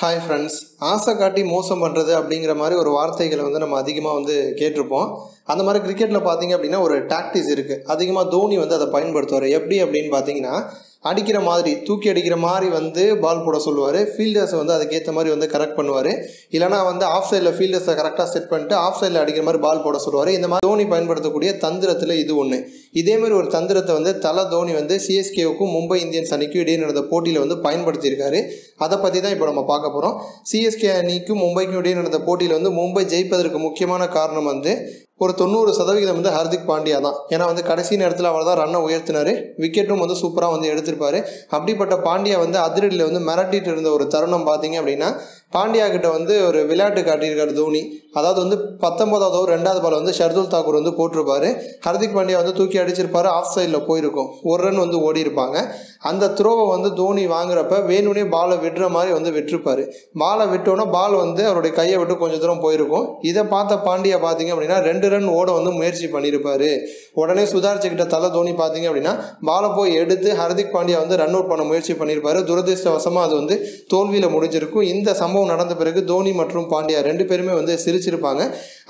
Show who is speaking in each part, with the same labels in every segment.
Speaker 1: Hi friends ஆசை காட்டி மோசம் பண்ணுறது அப்படிங்கிற மாதிரி ஒரு வார்த்தைகளை வந்து நம்ம அதிகமாக வந்து கேட்டிருப்போம். அந்த மாதிரி கிரிக்கெட்டில் பார்த்தீங்க அப்படின்னா ஒரு டாக்டிஸ் இருக்குது அதிகமாக தோனி வந்து அதை பயன்படுத்துவார். எப்படி அப்படின்னு பார்த்தீங்கன்னா அடிக்கிற மாதிரி தூக்கி அடிக்கிற மாதிரி வந்து பால் போட சொல்லுவார். ஃபீல்டர்ஸை வந்து அதுக்கேற்ற மாதிரி வந்து கரெக்ட் பண்ணுவார். இல்லைனா வந்து ஆஃப் சைடில் ஃபீல்டர்ஸை கரெக்டாக செட் பண்ணிட்டு ஆஃப் சைடில் அடிக்கிற மாதிரி பால் போட சொல்லுவார். இந்த மாதிரி தோனி பயன்படுத்தக்கூடிய தந்திரத்தில் இது ஒன்று இதேமாதிரி ஒரு தந்திரத்தை வந்து தலை தோனி வந்து சிஎஸ்கேவுக்கும் மும்பை இந்தியன்ஸ் அணிக்கும் இடையே நடந்த போட்டியில் வந்து பயன்படுத்தியிருக்காரு. அதை பற்றி தான் இப்போ நம்ம பார்க்க போகிறோம் சிஎஸ்கே அணிக்கும் மும்பைக்கும் இடையே நடந்த போட்டியில் வந்து மும்பை ஜெயிப்பதற்கு முக்கியமான காரணம் வந்து ஒரு தொண்ணூறு சதவிகிதம் வந்து ஹர்திக் பாண்டியா தான். ஏன்னா வந்து கடைசி நேரத்தில் அவர் தான் ரன்னை உயர்த்தினார். விக்கெட்டும் வந்து சூப்பராக வந்து எடுத்திருப்பாரு. அப்படிப்பட்ட பாண்டியா வந்து அதிரடியில் வந்து மிரட்டிட்டு இருந்த ஒரு தருணம் பார்த்தீங்க அப்படின்னா பாண்டியா கிட்ட வந்து ஒரு விளையாட்டு காட்டியிருக்காரு தோனி. அதாவது வந்து பத்தொன்பதாவது ஓவர் ரெண்டாவது பால் வந்து ஷர்துல் தாக்கூர் வந்து போட்டிருப்பாரு. ஹர்திக் பாண்டியா வந்து தூக்கி அடிச்சிருப்பாரு ஆஃப் சைடில் போயிருக்கும். ஒரு ரன் வந்து ஓடி இருப்பாங்க அந்த த்ரோவை வந்து தோனி வாங்குறப்ப வேணுனே பாலை விடுற மாதிரி வந்து விட்டுருப்பாரு. பாலை விட்டோன்னா பால் வந்து அவருடைய கையை விட்டு கொஞ்சம் தூரம் போயிருக்கும். இதை பார்த்த பாண்டியா பார்த்தீங்க அப்படின்னா ரெண்டு ரன் ஓட வந்து முயற்சி பண்ணியிருப்பாரு. உடனே சுதாரிச்சுக்கிட்ட தலை தோனி பார்த்தீங்க அப்படின்னா பாலை போய் எடுத்து ஹர்திக் பாண்டியா வந்து ரன் அவுட் பண்ண முயற்சி பண்ணியிருப்பாரு. துரதிருஷ்டவசமாக அது வந்து தோல்வியில் முடிஞ்சிருக்கும். இந்த சம்பவம் நடந்த பிறகு தோனி மற்றும் பாண்டியா ரெண்டு பேருமே வந்து சிரிச்சிருப்பாங்க.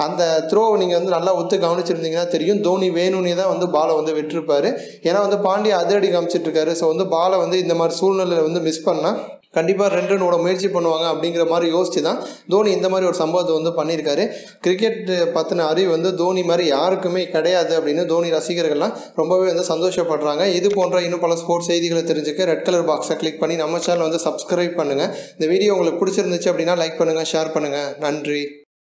Speaker 1: அந்த த்ரோவை நீங்கள் வந்து நல்லா ஒத்து கவனிச்சிருந்தீங்கன்னா தெரியும். தோனி வேணும்னே தான் வந்து பாலை வந்து விட்டுருப்பாரு. ஏன்னா வந்து பாண்டியா அதிரடி காமிச்சிட்ருக்காரு ஸோ வந்து பாலை வந்து இந்த மாதிரி சூழ்நிலையில் வந்து மிஸ் பண்ணால் கண்டிப்பாக ரெண்டு ரன் முயற்சி பண்ணுவாங்க அப்படிங்கிற மாதிரி யோசிச்சு தான் தோனி இந்த மாதிரி ஒரு சம்பவத்தை வந்து பண்ணியிருக்காரு. கிரிக்கெட் பற்றின அறிவு வந்து தோனி மாதிரி யாருக்குமே கிடையாது அப்படின்னு தோனி ரசிகர்கள்லாம் ரொம்பவே வந்து சந்தோஷப்படுறாங்க. இது போன்ற இன்னும் பல ஸ்போர்ட்ஸ் செய்திகளை தெரிஞ்சுக்க ரெட் கலர் பாக்ஸை கிளிக் பண்ணி நம்ம சேனல் வந்து சப்ஸ்கிரைப் பண்ணுங்கள் இந்த வீடியோ உங்களுக்கு பிடிச்சிருந்துச்சு அப்படின்னா லைக் பண்ணுங்கள் ஷேர் பண்ணுங்கள் நன்றி.